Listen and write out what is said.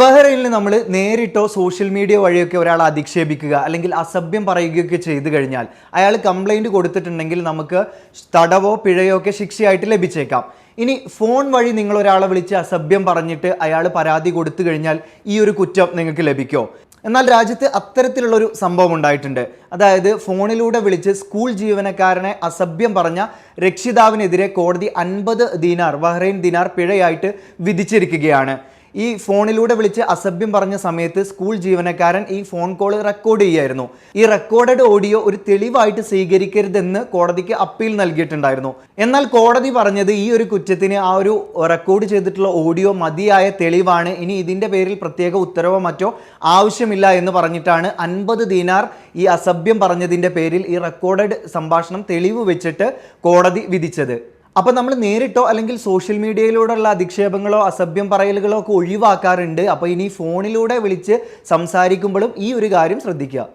ബഹ്റൈനിൽ നമ്മൾ നേരിട്ടോ social media വഴിയൊക്കെ ഒരാളെ അധിക്ഷേപിക്കുക അല്ലെങ്കിൽ അസഭ്യം പറയുകയൊക്കെ ചെയ്തു കഴിഞ്ഞാൽ അയാൾ കംപ്ലൈന്റ് കൊടുത്തിട്ടുണ്ടെങ്കിൽ നമുക്ക് തടവോ പിഴയോ ഒക്കെ ശിക്ഷയായിട്ട് ലഭിച്ചേക്കാം. ഇനി ഫോൺ വഴി നിങ്ങൾ ഒരാളെ വിളിച്ച് അസഭ്യം പറഞ്ഞിട്ട് അയാൾ പരാതി കൊടുത്തു കഴിഞ്ഞാൽ ഈ ഒരു കുറ്റം നിങ്ങൾക്ക് ലഭിക്കോ? എന്നാൽ രാജ്യത്ത് അത്തരത്തിലുള്ളൊരു സംഭവം ഉണ്ടായിട്ടുണ്ട്. അതായത് ഫോണിലൂടെ വിളിച്ച് സ്കൂൾ ജീവനക്കാരനെ അസഭ്യം പറഞ്ഞ രക്ഷിതാവിനെതിരെ കോടതി അൻപത് ദിനാർ ബഹ്റൈൻ ദിനാർ പിഴയായിട്ട് വിധിച്ചിരിക്കുകയാണ്. ഈ ഫോണിലൂടെ വിളിച്ച് അസഭ്യം പറഞ്ഞ സമയത്ത് സ്കൂൾ ജീവനക്കാരൻ ഈ ഫോൺ കോൾ റെക്കോർഡ് ചെയ്യായിരുന്നു ഈ റെക്കോർഡഡ് ഓഡിയോ ഒരു തെളിവായിട്ട് സ്വീകരിക്കരുതെന്ന് കോടതിക്ക് അപ്പീൽ നൽകിയിട്ടുണ്ടായിരുന്നു. എന്നാൽ കോടതി പറഞ്ഞത് ഈ ഒരു കുറ്റത്തിന് ആ ഒരു റെക്കോർഡ് ചെയ്തിട്ടുള്ള ഓഡിയോ മതിയായ തെളിവാണ്. ഇനി ഇതിന്റെ പേരിൽ പ്രത്യേക ഉത്തരവോ മറ്റോ ആവശ്യമില്ല എന്ന് പറഞ്ഞിട്ടാണ് അൻപത് ദിനാർ ഈ അസഭ്യം പറഞ്ഞതിന്റെ പേരിൽ ഈ റെക്കോർഡഡ് സംഭാഷണം തെളിവ് വെച്ചിട്ട് കോടതി വിധിച്ചത്. അപ്പോൾ നമ്മൾ നേരിട്ടോ അല്ലെങ്കിൽ സോഷ്യൽ മീഡിയയിലൂടെയുള്ള അധിക്ഷേപങ്ങളോ അസഭ്യം പറയലുകളോ ഒക്കെ ഒഴിവാക്കാറുണ്ട്. അപ്പോൾ ഇനി ഫോണിലൂടെ വിളിച്ച് സംസാരിക്കുമ്പോഴും ഈ ഒരു കാര്യം ശ്രദ്ധിക്കുക.